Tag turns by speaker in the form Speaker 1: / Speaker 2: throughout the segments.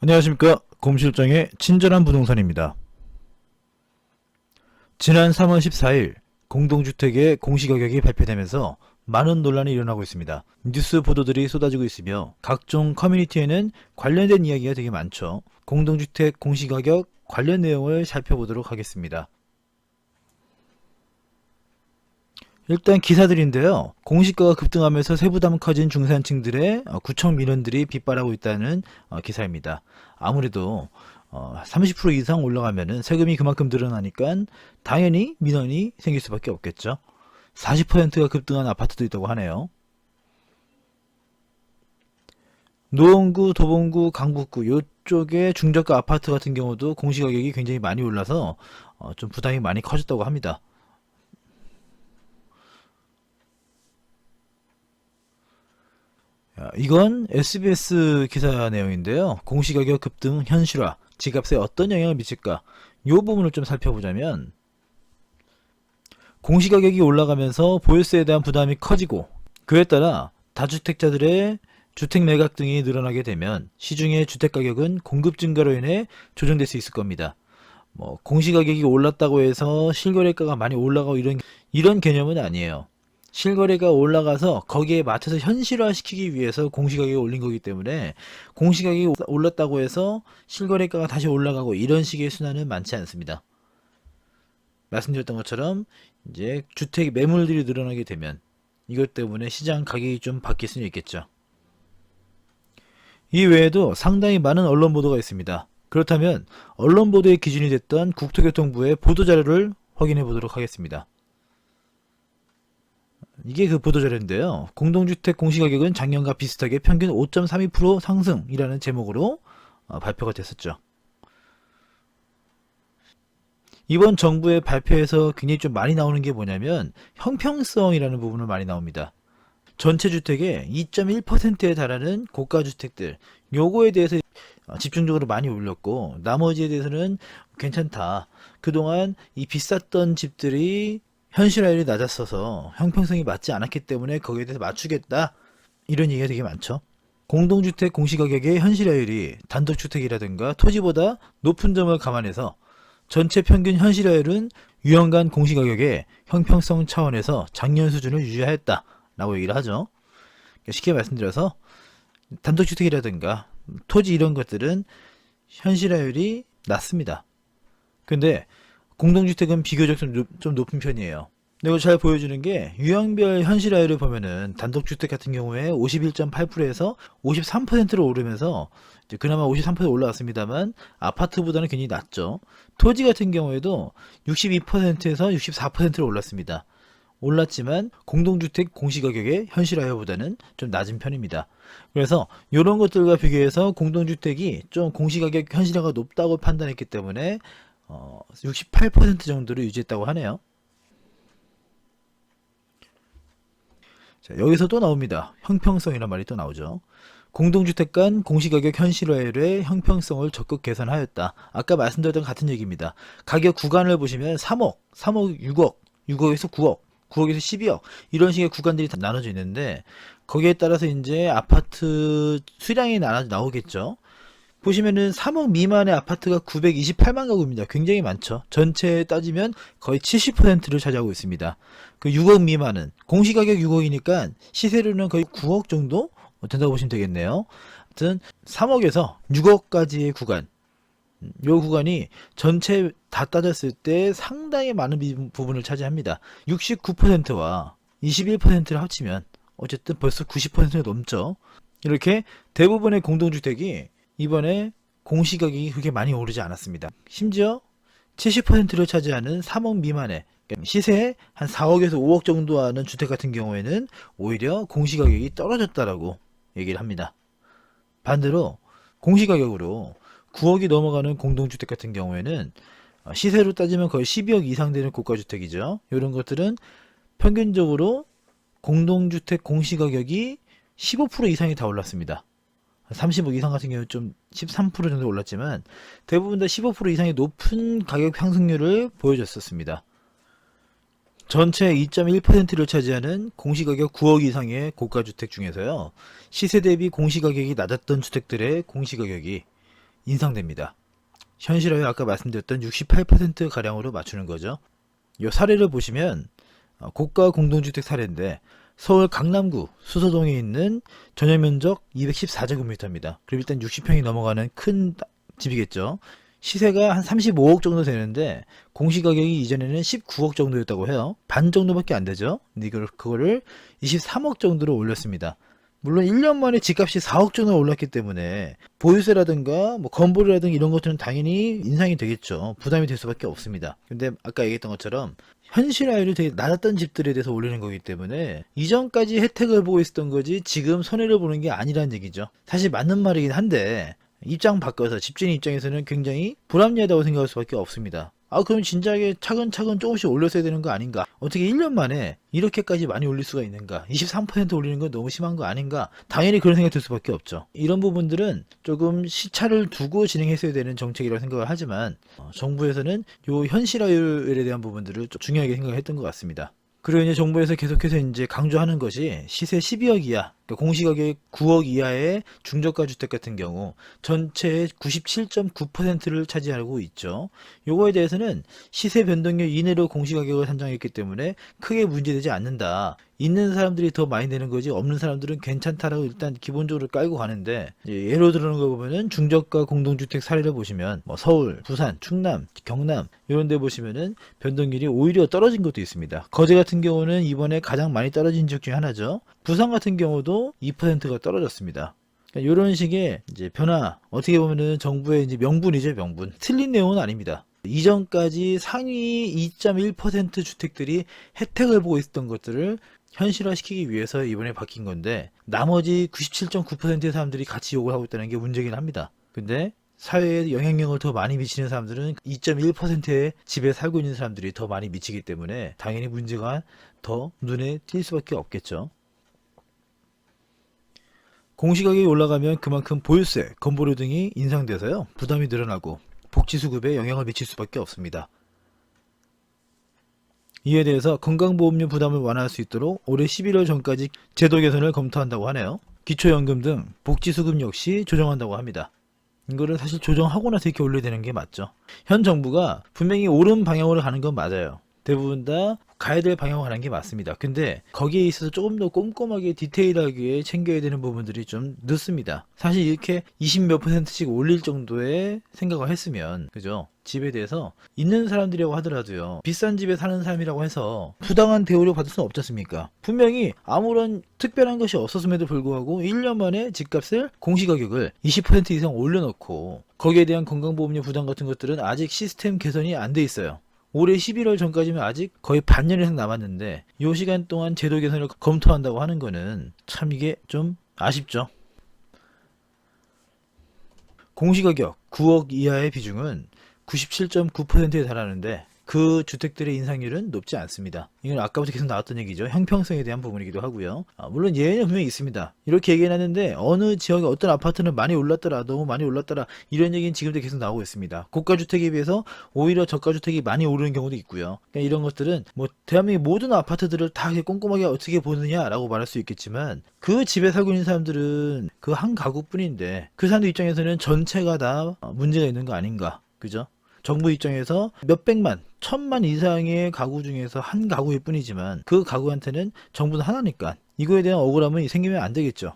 Speaker 1: 안녕하십니까 곰실장의 친절한 부동산입니다. 지난 3월 14일 공동주택의 공시가격이 발표되면서 많은 논란이 일어나고 있습니다. 뉴스 보도들이 쏟아지고 있으며 각종 커뮤니티에는 관련된 이야기가 되게 많죠. 공동주택 공시가격 관련 내용을 살펴보도록 하겠습니다. 일단 기사들인데요. 공시가가 급등하면서 세부담 커진 중산층들의 어, 구청 민원들이 빗발하고 있다는 어, 기사입니다. 아무래도 어, 30% 이상 올라가면은 세금이 그만큼 늘어나니까 당연히 민원이 생길 수밖에 없겠죠. 40%가 급등한 아파트도 있다고 하네요. 노원구, 도봉구, 강북구 요쪽의 중저가 아파트 같은 경우도 공시가격이 굉장히 많이 올라서 어, 좀 부담이 많이 커졌다고 합니다. 이건 SBS 기사 내용인데요. 공시가격 급등 현실화, 지갑세 어떤 영향을 미칠까? 이 부분을 좀 살펴보자면 공시가격이 올라가면서 보유세에 대한 부담이 커지고 그에 따라 다주택자들의 주택 매각 등이 늘어나게 되면 시중의 주택 가격은 공급 증가로 인해 조정될 수 있을 겁니다. 뭐 공시 가격이 올랐다고 해서 실거래가가 많이 올라가고 이런 이런 개념은 아니에요. 실거래가 올라가서 거기에 맞춰서 현실화시키기 위해서 공시가격이 올린 거기 때문에 공시가격이 올랐다고 해서 실거래가가 다시 올라가고 이런 식의 순환은 많지 않습니다. 말씀드렸던 것처럼 이제 주택 매물들이 늘어나게 되면 이것 때문에 시장 가격이 좀 바뀔 수는 있겠죠. 이 외에도 상당히 많은 언론 보도가 있습니다. 그렇다면 언론 보도의 기준이 됐던 국토교통부의 보도 자료를 확인해 보도록 하겠습니다. 이게 그 보도자료인데요. 공동주택 공시가격은 작년과 비슷하게 평균 5.32% 상승이라는 제목으로 어, 발표가 됐었죠. 이번 정부의 발표에서 굉장히 좀 많이 나오는 게 뭐냐면 형평성이라는 부분을 많이 나옵니다. 전체 주택의 2.1%에 달하는 고가 주택들 요거에 대해서 어, 집중적으로 많이 올렸고 나머지에 대해서는 괜찮다. 그동안 이 비쌌던 집들이 현실화율이 낮았어서 형평성이 맞지 않았기 때문에 거기에 대해서 맞추겠다 이런 얘기가 되게 많죠. 공동주택 공시가격의 현실화율이 단독주택이라든가 토지보다 높은 점을 감안해서 전체 평균 현실화율은 유연간 공시가격의 형평성 차원에서 작년 수준을 유지하였다 라고 얘기를 하죠. 그러니까 쉽게 말씀드려서 단독주택이라든가 토지 이런 것들은 현실화율이 낮습니다. 근데 공동주택은 비교적 좀, 높, 좀 높은 편이에요. 이거 잘 보여주는 게 유형별 현실화율을 보면은 단독주택 같은 경우에 51.8%에서 53%로 오르면서 이제 그나마 53% 올라왔습니다만 아파트보다는 굉장히 낮죠. 토지 같은 경우에도 62%에서 64%로 올랐습니다. 올랐지만 공동주택 공시가격의 현실화율보다는 좀 낮은 편입니다. 그래서 이런 것들과 비교해서 공동주택이 좀 공시가격 현실화가 높다고 판단했기 때문에 어, 68% 정도를 유지했다고 하네요. 자, 여기서 또 나옵니다. 형평성이란 말이 또 나오죠. 공동주택 간 공시가격 현실화율의 형평성을 적극 개선하였다. 아까 말씀드렸던 같은 얘기입니다. 가격 구간을 보시면 3억, 3억, 6억, 6억에서 9억, 9억에서 12억 이런 식의 구간들이 다 나눠져 있는데 거기에 따라서 이제 아파트 수량이 나눠 나오겠죠. 보시면은 3억 미만의 아파트가 928만 가구입니다. 굉장히 많죠. 전체에 따지면 거의 70%를 차지하고 있습니다. 그 6억 미만은 공시가격 6억이니까 시세로는 거의 9억 정도 된다고 보시면 되겠네요. 아무튼 3억에서 6억까지의 구간 음, 요 구간이 전체 다 따졌을 때 상당히 많은 비- 부분을 차지합니다. 69%와 21%를 합치면 어쨌든 벌써 90%가 넘죠. 이렇게 대부분의 공동주택이 이번에 공시가격이 그렇게 많이 오르지 않았습니다. 심지어 70%를 차지하는 3억 미만의 시세 한 4억에서 5억 정도 하는 주택 같은 경우에는 오히려 공시가격이 떨어졌다라고 얘기를 합니다. 반대로 공시가격으로 9억이 넘어가는 공동주택 같은 경우에는 어, 시세로 따지면 거의 12억 이상 되는 고가주택이죠. 이런 것들은 평균적으로 공동주택 공시가격이 15% 이상이 다 올랐습니다. 30억 이상 같은 경우는 좀 13% 정도 올랐지만 대부분 다 15% 이상의 높은 가격 상승률을 보여줬었습니다. 전체 2.1%를 차지하는 공시가격 9억 이상의 고가주택 중에서요. 시세 대비 공시가격이 낮았던 주택들의 공시가격이 인상됩니다. 현실화에 아까 말씀드렸던 68% 가량으로 맞추는 거죠. 이 사례를 보시면 어, 고가 공동주택 사례인데 서울 강남구 수서동에 있는 전용 면적 214제곱미터입니다. 그럼 일단 60평이 넘어가는 큰 따- 집이겠죠. 시세가 한 35억 정도 되는데 공시 가격이 이전에는 19억 정도였다고 해요. 반 정도밖에 안 되죠. 이걸 그거를 23억 정도로 올렸습니다. 물론 1년 만에 집값이 4억 정도 올랐기 때문에 보유세라든가 뭐 건보료라든가 이런 것들은 당연히 인상이 되겠죠. 부담이 될 수밖에 없습니다. 근데 아까 얘기했던 것처럼 현실화율이 되게 낮았던 집들에 대해서 올리는 거기 때문에 이전까지 혜택을 보고 있었던 거지 지금 손해를 보는 게 아니라는 얘기죠. 사실 맞는 말이긴 한데 입장 바꿔서 집주인 입장에서는 굉장히 불합리하다고 생각할 수밖에 없습니다. 아 그럼 진작에 차근차근 조금씩 올렸어야 되는 거 아닌가? 어떻게 1년 만에 이렇게까지 많이 올릴 수가 있는가? 23% 올리는 건 너무 심한 거 아닌가? 당연히 그런 생각이 들 수밖에 없죠. 이런 부분들은 조금 시차를 두고 진행했어야 되는 정책이라고 생각을 하지만 어, 정부에서는 요 현실화율에 대한 부분들을 좀 중요하게 생각했던 것 같습니다. 그리고 이제 정부에서 계속해서 이제 강조하는 것이 시세 12억 이하, 그러니까 공시가격 9억 이하의 중저가 주택 같은 경우 전체의 97.9%를 차지하고 있죠. 요거에 대해서는 시세 변동률 이내로 공시가격을 산정했기 때문에 크게 문제되지 않는다. 있는 사람들이 더 많이 내는 거지 없는 사람들은 괜찮다라고 일단 기본적으로 깔고 가는데 이제 예로 들어는 거 보면은 중저가 공동주택 사례를 보시면 뭐 서울, 부산, 충남, 경남 이런 데 보시면은 변동률이 오히려 떨어진 것도 있습니다. 거제 같은 경우는 이번에 가장 많이 떨어진 지역 중에 하나죠. 부산 같은 경우도 2%가 떨어졌습니다. 그러니까 이런 식의 이제 변화 어떻게 보면은 정부의 이제 명분이죠 명분 틀린 내용은 아닙니다. 이전까지 상위 2.1% 주택들이 혜택을 보고 있었던 것들을 현실화시키기 위해서 이번에 바뀐 건데 나머지 97.9%의 사람들이 같이 욕을 하고 있다는 게 문제긴 합니다. 근데 사회에 영향력을 더 많이 미치는 사람들은 2.1%의 집에 살고 있는 사람들이 더 많이 미치기 때문에 당연히 문제가 더 눈에 띌 수밖에 없겠죠. 공시가격이 올라가면 그만큼 보유세, 건보료 등이 인상돼서요 부담이 늘어나고 복지 수급에 영향을 미칠 수밖에 없습니다. 이에 대해서 건강보험료 부담을 완화할 수 있도록 올해 11월 전까지 제도 개선을 검토한다고 하네요. 기초연금 등 복지수급 역시 조정한다고 합니다. 이거를 사실 조정하고 나서 이렇게 올려야 되는 게 맞죠. 현 정부가 분명히 옳은 방향으로 가는 건 맞아요. 대부분 다 가야 될 방향으로 가는 게 맞습니다. 근데 거기에 있어서 조금 더 꼼꼼하게 디테일하게 챙겨야 되는 부분들이 좀 늦습니다. 사실 이렇게 20 몇 퍼센트씩 올릴 정도의 생각을 했으면 그죠? 집에 대해서 있는 사람들이라고 하더라도요. 비싼 집에 사는 사람이라고 해서 부당한 대우를 받을 수는 없지 않습니까? 분명히 아무런 특별한 것이 없었음에도 불구하고 1년 만에 집값을 공시가격을 20% 이상 올려놓고 거기에 대한 건강보험료 부담 같은 것들은 아직 시스템 개선이 안 돼 있어요. 올해 11월 전까지면 아직 거의 반년 이상 남았는데 이 시간 동안 제도 개선을 검토한다고 하는 거는 참 이게 좀 아쉽죠. 공시가격 9억 이하의 비중은 97.9%에 달하는데 그 주택들의 인상률은 높지 않습니다. 이건 아까부터 계속 나왔던 얘기죠. 형평성에 대한 부분이기도 하고요. 아, 물론 예외는 분명히 있습니다. 이렇게 얘기해놨는데 어느 지역에 어떤 아파트는 많이 올랐더라, 너무 많이 올랐더라 이런 얘기는 지금도 계속 나오고 있습니다. 고가주택에 비해서 오히려 저가주택이 많이 오르는 경우도 있고요. 그러니까 이런 것들은 뭐 대한민국 모든 아파트들을 다 꼼꼼하게 어떻게 보느냐라고 말할 수 있겠지만 그 집에 살고 있는 사람들은 그 한 가구뿐인데 그 사람들 입장에서는 전체가 다 문제가 있는 거 아닌가, 그죠? 정부 입장에서 몇백만, 천만 이상의 가구 중에서 한 가구일 뿐이지만 그 가구한테는 정부는 하나니까 이거에 대한 억울함은 생기면 안 되겠죠.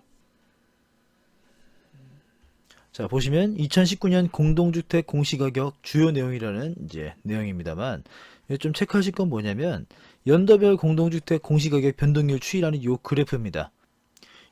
Speaker 1: 자, 보시면 2019년 공동주택 공시가격 주요 내용이라는 이제 내용입니다만 좀 체크하실 건 뭐냐면 연도별 공동주택 공시가격 변동률 추이라는 요 그래프입니다.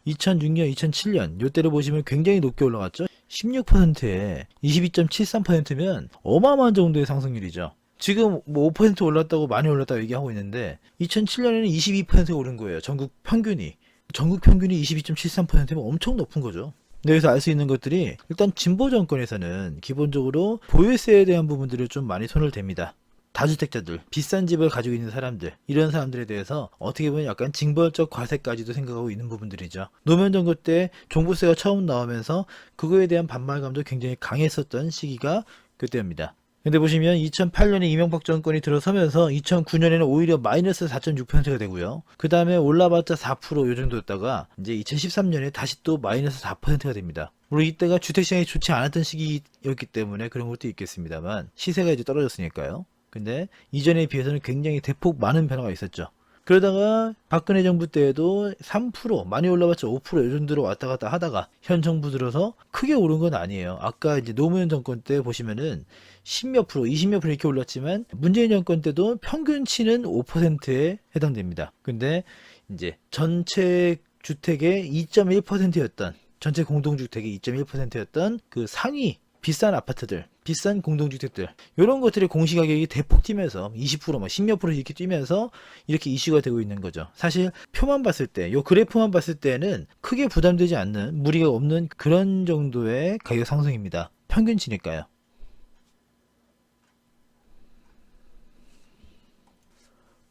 Speaker 1: 2006년, 2007년 요때를 보시면 굉장히 높게 올라갔죠. 16%에 22.73%면 어마어마한 정도의 상승률이죠. 지금 뭐 5% 올랐다고 많이 올랐다고 얘기하고 있는데 2007년에는 22%가 오른 거예요. 전국 평균이. 전국 평균이 22.73%면 엄청 높은 거죠. 네, 여기서 알 수 있는 것들이 일단 진보 정권에서는 기본적으로 보유세에 대한 부분들을 좀 많이 손을 댑니다. 다주택자들, 비싼 집을 가지고 있는 사람들, 이런 사람들에 대해서 어떻게 보면 약간 징벌적 과세까지도 생각하고 있는 부분들이죠. 노무현 정부 때 종부세가 처음 나오면서 그거에 대한 반발감도 굉장히 강했었던 시기가 그때입니다. 근데 보시면 2008년에 이명박 정권이 들어서면서 2009년에는 오히려 마이너스 4.6%가 되고요. 그 다음에 올라봤자 4%요 정도였다가 이제 2013년에 다시 또 마이너스 4%가 됩니다. 물론 이때가 주택시장이 좋지 않았던 시기였기 때문에 그런 것도 있겠습니다만 시세가 이제 떨어졌으니까요. 근데 이전에 비해서는 굉장히 대폭 많은 변화가 있었죠. 그러다가 박근혜 정부 때에도 3% 많이 올라봤자 5%이 정도로 왔다 갔다 하다가 현 정부 들어서 크게 오른 건 아니에요. 아까 이제 노무현 정권 때 보시면은 10몇 프로, 20몇 프로 이렇게 올랐지만 문재인 정권 때도 평균치는 5%에 해당됩니다. 근데 이제 전체 주택의 2.1%였던 전체 공동주택의 2.1%였던 그 상위 비싼 아파트들, 비싼 공동주택들 이런 것들의 공시 가격이 대폭 뛰면서 20%, 뭐 10몇 프로 이렇게 뛰면서 이렇게 이슈가 되고 있는 거죠. 사실 표만 봤을 때, 요 그래프만 봤을 때는 크게 부담되지 않는 무리가 없는 그런 정도의 가격 상승입니다. 평균치니까요.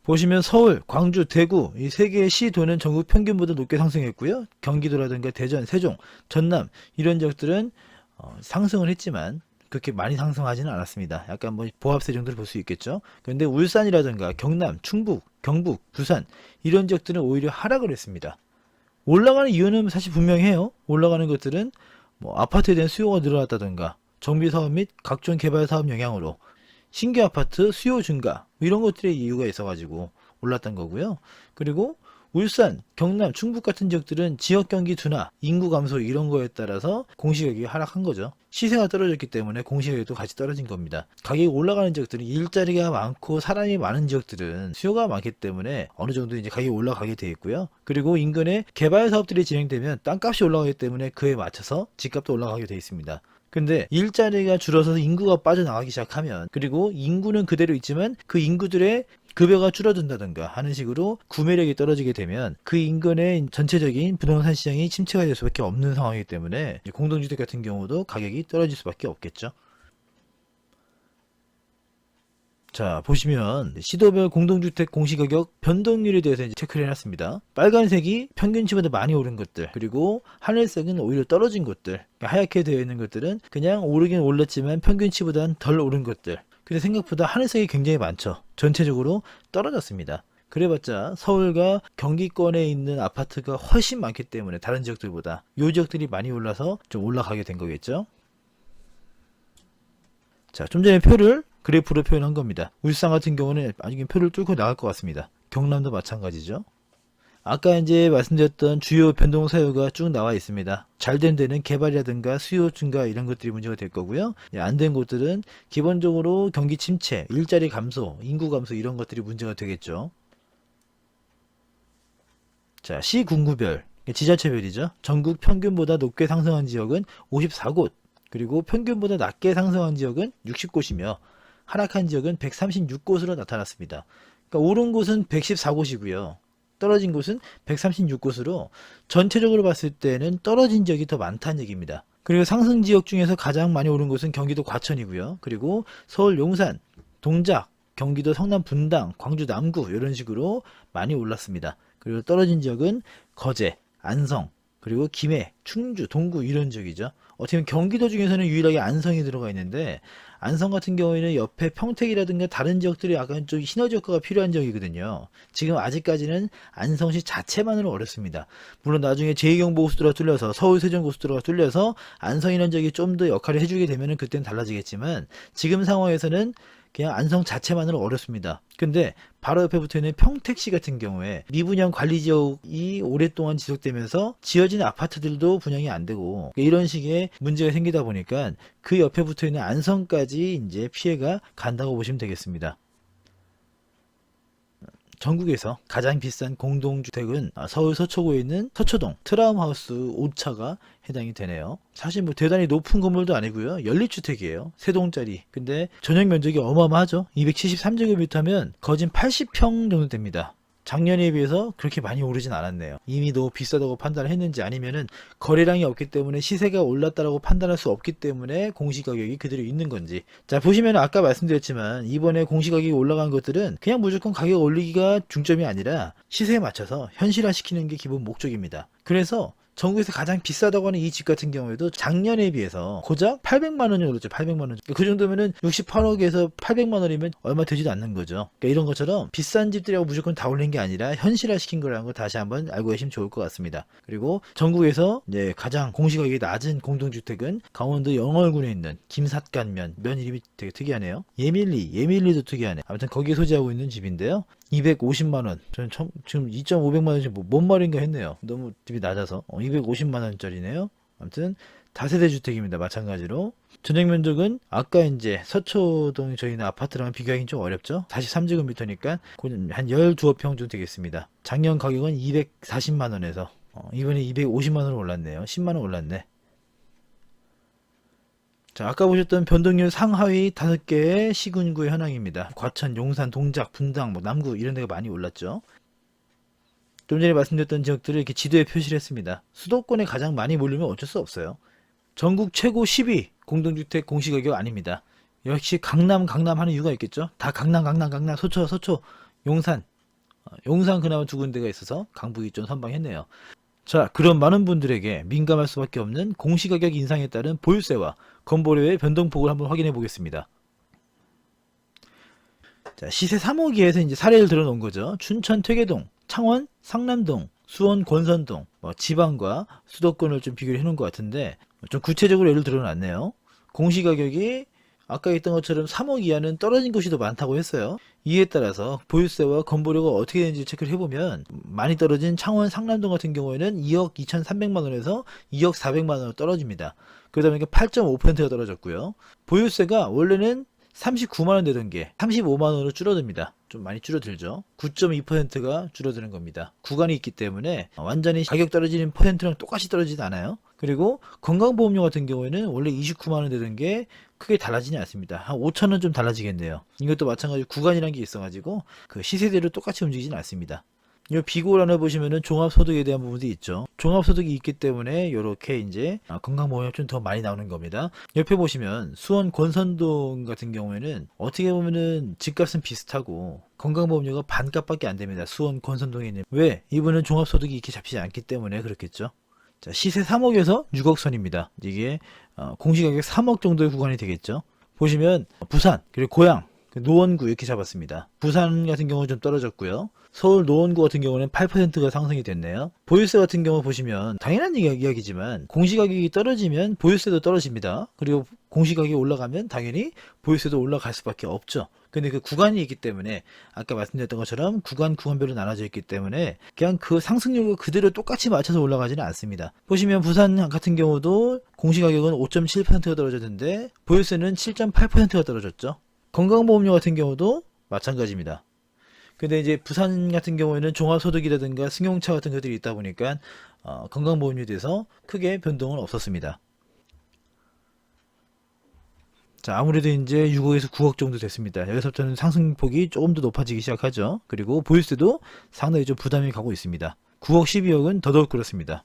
Speaker 1: 보시면 서울, 광주, 대구 이 세 개의 시 도는 전국 평균보다 높게 상승했고요. 경기도라든가 대전, 세종, 전남 이런 지역들은 어, 상승을 했지만 그렇게 많이 상승하지는 않았습니다. 약간 뭐 보합세 정도를 볼 수 있겠죠. 그런데 울산이라든가 경남, 충북, 경북, 부산 이런 지역들은 오히려 하락을 했습니다. 올라가는 이유는 사실 분명해요. 올라가는 것들은 뭐 아파트에 대한 수요가 늘어났다든가 정비 사업 및 각종 개발 사업 영향으로 신규 아파트 수요 증가 뭐 이런 것들의 이유가 있어가지고 올랐던 거고요. 그리고 울산, 경남, 충북 같은 지역들은 지역 경기 둔화, 인구 감소 이런 거에 따라서 공시가격이 하락한 거죠. 시세가 떨어졌기 때문에 공시가격도 같이 떨어진 겁니다. 가격이 올라가는 지역들은 일자리가 많고 사람이 많은 지역들은 수요가 많기 때문에 어느 정도 이제 가격이 올라가게 돼 있고요. 그리고 인근에 개발 사업들이 진행되면 땅값이 올라가기 때문에 그에 맞춰서 집값도 올라가게 돼 있습니다. 근데 일자리가 줄어서 인구가 빠져나가기 시작하면 그리고 인구는 그대로 있지만 그 인구들의 급여가 줄어든다든가 하는 식으로 구매력이 떨어지게 되면 그 인근의 전체적인 부동산 시장이 침체가 될 수밖에 없는 상황이기 때문에 공동주택 같은 경우도 가격이 떨어질 수밖에 없겠죠. 자 보시면 시도별 공동주택 공시가격 변동률에 대해서 이제 체크를 해놨습니다. 빨간색이 평균치보다 많이 오른 것들 그리고 하늘색은 오히려 떨어진 것들 그러니까 하얗게 되어 있는 것들은 그냥 오르긴 올랐지만 평균치보다는 덜 오른 것들 근데 생각보다 하늘색이 굉장히 많죠. 전체적으로 떨어졌습니다. 그래봤자 서울과 경기권에 있는 아파트가 훨씬 많기 때문에 다른 지역들보다 요 지역들이 많이 올라서 좀 올라가게 된 거겠죠. 자, 좀 전에 표를 그래프로 표현한 겁니다. 울산 같은 경우는 나중에 표를 뚫고 나갈 것 같습니다. 경남도 마찬가지죠. 아까 이제 말씀드렸던 주요 변동 사유가 쭉 나와 있습니다. 잘 된 데는 개발이라든가 수요 증가 이런 것들이 문제가 될 거고요. 안 된 곳들은 기본적으로 경기 침체, 일자리 감소, 인구 감소 이런 것들이 문제가 되겠죠. 자, 시 군구별, 지자체별이죠. 전국 평균보다 높게 상승한 지역은 54곳, 그리고 평균보다 낮게 상승한 지역은 60곳이며 하락한 지역은 136곳으로 나타났습니다. 그러니까 오른 곳은 114곳이고요. 떨어진 곳은 136곳으로 전체적으로 봤을 때는 떨어진 지역이 더 많다는 얘기입니다. 그리고 상승 지역 중에서 가장 많이 오른 곳은 경기도 과천이고요. 그리고 서울 용산, 동작, 경기도 성남 분당, 광주 남구 이런 식으로 많이 올랐습니다. 그리고 떨어진 지역은 거제, 안성, 그리고 김해, 충주, 동구 이런 지역이죠. 어떻게 보면 경기도 중에서는 유일하게 안성이 들어가 있는데 안성 같은 경우에는 옆에 평택이라든가 다른 지역들이 약간 좀 시너지 효과가 필요한 지역이거든요. 지금 아직까지는 안성시 자체만으로 어렵습니다. 물론 나중에 제2경보고속도로가 뚫려서 서울 세종고속도로가 뚫려서 안성이라는 지역이 좀 더 역할을 해주게 되면 그때는 달라지겠지만 지금 상황에서는 그냥 안성 자체만으로 어렵습니다. 근데 바로 옆에 붙어 있는 평택시 같은 경우에 미분양 관리 지역이 오랫동안 지속되면서 지어진 아파트들도 분양이 안 되고 이런 식의 문제가 생기다 보니까 그 옆에 붙어 있는 안성까지 이제 피해가 간다고 보시면 되겠습니다. 전국에서 가장 비싼 공동주택은 서울 서초구에 있는 서초동 트라움하우스 5차가 해당이 되네요. 사실 뭐 대단히 높은 건물도 아니고요. 연립주택이에요. 세동짜리. 근데 전용 면적이 어마어마하죠. 273제곱미터면 거진 80평 정도 됩니다. 작년에 비해서 그렇게 많이 오르진 않았네요. 이미 너무 비싸다고 판단을 했는지 아니면은 거래량이 없기 때문에 시세가 올랐다라고 판단할 수 없기 때문에 공시가격이 그대로 있는 건지. 자, 보시면 아까 말씀드렸지만 이번에 공시가격이 올라간 것들은 그냥 무조건 가격 올리기가 중점이 아니라 시세에 맞춰서 현실화 시키는 게 기본 목적입니다. 그래서 전국에서 가장 비싸다고 하는 이 집 같은 경우에도 작년에 비해서 고작 800만 원이 오르죠. 800만 원. 그 정도면은 68억에서 800만 원이면 얼마 되지도 않는 거죠. 그러니까 이런 것처럼 비싼 집들이라고 무조건 다 올린 게 아니라 현실화 시킨 거라는 거 다시 한번 알고 계시면 좋을 것 같습니다. 그리고 전국에서 이제 가장 공시가격이 낮은 공동주택은 강원도 영월군에 있는 김삿간면 면 이름이 되게 특이하네요. 예밀리 예밀리도 특이하네. 아무튼 거기에 소지하고 있는 집인데요. 250만 원. 저는 처음, 지금 2.500만 원이 뭐, 뭔 말인가 했네요. 너무 집이 낮아서. 어, 250만 원짜리네요. 아무튼 다세대 주택입니다. 마찬가지로. 전용 면적은 아까 이제 서초동 저희 는 아파트랑 비교하기는 좀 어렵죠. 43제곱미터니까 한 12평 정도 되겠습니다. 작년 가격은 240만 원에서 어, 이번에 250만 원 올랐네요. 10만 원 올랐네. 자, 아까 보셨던 변동률 상하위 5개의 시군구의 현황입니다. 과천, 용산, 동작, 분당, 뭐 남구 이런 데가 많이 올랐죠. 좀 전에 말씀드렸던 지역들을 이렇게 지도에 표시를 했습니다. 수도권에 가장 많이 몰리면 어쩔 수 없어요. 전국 최고 10위 공동주택 공시가격 아닙니다. 역시 강남 강남 하는 이유가 있겠죠. 다 강남 강남 강남 서초 서초 용산 어, 용산 그나마 두 군데가 있어서 강북이 좀 선방했네요. 자, 그런 많은 분들에게 민감할 수밖에 없는 공시가격 인상에 따른 보유세와 건보료의 변동폭을 한번 확인해 보겠습니다. 자, 시세 3호기에서 이제 사례를 들어놓은 거죠. 춘천 퇴계동, 창원 상남동, 수원 권선동, 뭐 지방과 수도권을 좀 비교를 해놓은 것 같은데 좀 구체적으로 예를 들어놨네요. 공시가격이 아까 했던 것처럼 3억 이하는 떨어진 곳이 더 많다고 했어요. 이에 따라서 보유세와 건보료가 어떻게 되는지 체크를 해보면 많이 떨어진 창원 상남동 같은 경우에는 2억 2,300만 원에서 2억 400만 원으로 떨어집니다. 그러다 보니까 8.5%가 떨어졌고요. 보유세가 원래는 39만 원 되던 게 35만 원으로 줄어듭니다. 좀 많이 줄어들죠. 9.2%가 줄어드는 겁니다. 구간이 있기 때문에 완전히 가격 떨어지는 퍼센트랑 똑같이 떨어지지 않아요. 그리고 건강보험료 같은 경우에는 원래 29만 원 되던 게 크게 달라지지 않습니다. 한 5천 원좀 달라지겠네요. 이것도 마찬가지로 구간이라는 게 있어가지고 그 시세대로 똑같이 움직이진 않습니다. 이 비고란을 보시면은 종합소득에 대한 부분도 있죠. 종합소득이 있기 때문에 이렇게 이제 아, 건강보험이 좀더 많이 나오는 겁니다. 옆에 보시면 수원 권선동 같은 경우에는 어떻게 보면은 집값은 비슷하고 건강보험료가 반값밖에 안 됩니다. 수원 권선동에 있는 왜 이분은 종합소득이 이렇게 잡히지 않기 때문에 그렇겠죠. 자, 시세 3억에서 6억 선입니다. 이게 어, 공시가격 3억 정도의 구간이 되겠죠. 보시면 부산 그리고 그 노원구 이렇게 잡았습니다. 부산 같은 경우는 좀 떨어졌고요. 서울 노원구 같은 경우는 8%가 상승이 됐네요. 보유세 같은 경우 보시면 당연한 이야- 이야기지만 공시가격이 떨어지면 보유세도 떨어집니다. 그리고 공시가격이 올라가면 당연히 보유세도 올라갈 수밖에 없죠. 근데 그 구간이 있기 때문에 아까 말씀드렸던 것처럼 구간 구간별로 나눠져 있기 때문에 그냥 그 상승률과 그대로 똑같이 맞춰서 올라가지는 않습니다. 보시면 부산 같은 경우도 공시가격은 5.7%가 떨어졌는데 보유세는 7.8%가 떨어졌죠. 건강보험료 같은 경우도 마찬가지입니다. 근데 이제 부산 같은 경우에는 종합소득이라든가 승용차 같은 것들이 있다 보니까 어, 건강보험료에 대해서 크게 변동은 없었습니다. 자, 아무래도 이제 6억에서 9억 정도 됐습니다. 여기서부터는 상승폭이 조금 더 높아지기 시작하죠. 그리고 보유세도 상당히 좀 부담이 가고 있습니다. 9억, 12억은 더더욱 그렇습니다.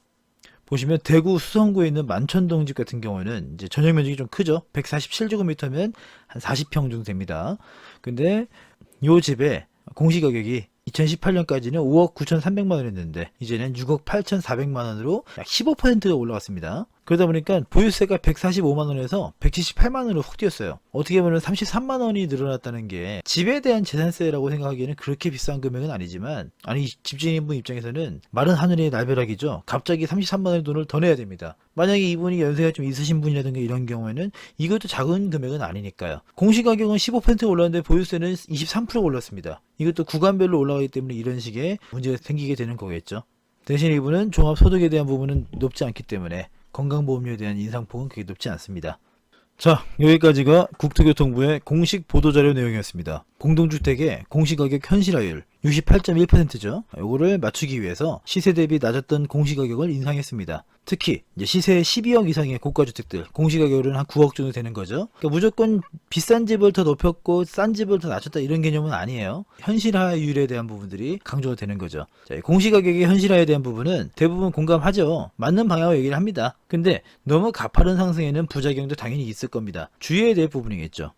Speaker 1: 보시면 대구 수성구에 있는 만천동 집 같은 경우는 이제 전용 면적이 좀 크죠. 147제곱미터면 한 40평 정도 됩니다. 근데 요 집에 공시 가격이 2018년까지는 5억 9,300만 원이었는데 이제는 6억 8,400만 원으로 약 15%가 올라갔습니다. 그러다 보니까 보유세가 145만 원에서 178만 원으로 훅 뛰었어요. 어떻게 보면 33만 원이 늘어났다는 게 집에 대한 재산세라고 생각하기에는 그렇게 비싼 금액은 아니지만 아니 집주인분 입장에서는 마른 하늘의 날벼락이죠. 갑자기 33만 원의 돈을 더 내야 됩니다. 만약에 이분이 연세가 좀 있으신 분이라든가 이런 경우에는 이것도 작은 금액은 아니니까요. 공시가격은 15% 올랐는데 보유세는 23% 올랐습니다. 이것도 구간별로 올라가기 때문에 이런 식의 문제가 생기게 되는 거겠죠. 대신 이분은 종합소득에 대한 부분은 높지 않기 때문에 건강보험료에 대한 인상폭은 그렇게 높지 않습니다. 자, 여기까지가 국토교통부의 공식 보도자료 내용이었습니다. 공동주택의 공시가격 현실화율 68.1%죠. 요거를 맞추기 위해서 시세 대비 낮았던 공시가격을 인상했습니다. 특히 시세 12억 이상의 고가주택들 공시가격은 한 9억 정도 되는 거죠. 그러니까 무조건 비싼 집을 더 높였고 싼 집을 더 낮췄다 이런 개념은 아니에요. 현실화율에 대한 부분들이 강조가 되는 거죠. 자, 이 공시가격의 현실화에 대한 부분은 대부분 공감하죠. 맞는 방향으로 얘기를 합니다. 근데 너무 가파른 상승에는 부작용도 당연히 있을 겁니다. 주의해야 될 부분이겠죠.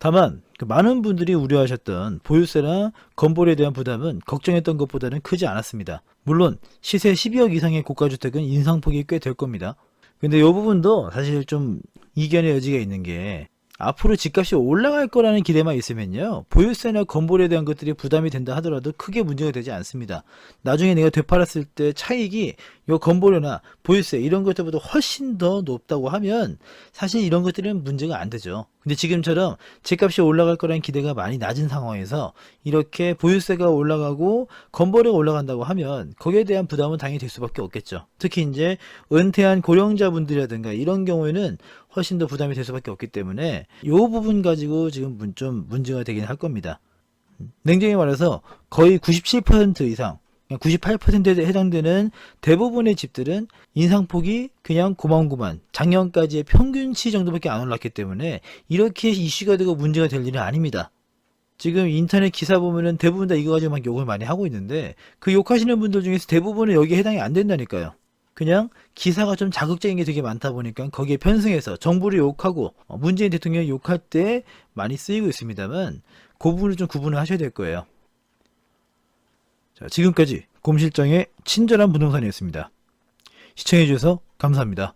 Speaker 1: 다만 그 많은 분들이 우려하셨던 보유세나 건보료에 대한 부담은 걱정했던 것보다는 크지 않았습니다. 물론 시세 12억 이상의 고가주택은 인상폭이 꽤 될 겁니다. 근데 이 부분도 사실 좀 이견의 여지가 있는 게 앞으로 집값이 올라갈 거라는 기대만 있으면요. 보유세나 건보료에 대한 것들이 부담이 된다 하더라도 크게 문제가 되지 않습니다. 나중에 내가 되팔았을 때 차익이 요 건보료나 보유세 이런 것들보다 훨씬 더 높다고 하면 사실 이런 것들은 문제가 안 되죠. 근데 지금처럼 집값이 올라갈 거라는 기대가 많이 낮은 상황에서 이렇게 보유세가 올라가고 건보료가 올라간다고 하면 거기에 대한 부담은 당연히 될 수밖에 없겠죠. 특히 이제 은퇴한 고령자분들이라든가 이런 경우에는 훨씬 더 부담이 될 수밖에 없기 때문에 이 부분 가지고 지금 문- 좀 문제가 되긴 할 겁니다. 냉정히 말해서 거의 97% 이상, 98%에 해당되는 대부분의 집들은 인상폭이 그냥 고만고만 작년까지의 평균치 정도밖에 안 올랐기 때문에 이렇게 이슈가 되고 문제가 될 일은 아닙니다. 지금 인터넷 기사 보면은 대부분 다 이거 가지고 막 욕을 많이 하고 있는데 그 욕하시는 분들 중에서 대부분은 여기에 해당이 안 된다니까요. 그냥 기사가 좀 자극적인 게 되게 많다 보니까 거기에 편승해서 정부를 욕하고 어, 문재인 대통령 욕할 때 많이 쓰이고 있습니다만 그 부분을 좀 구분을 하셔야 될 거예요. 자, 지금까지 곰실장의 친절한 부동산이었습니다. 시청해주셔서 감사합니다.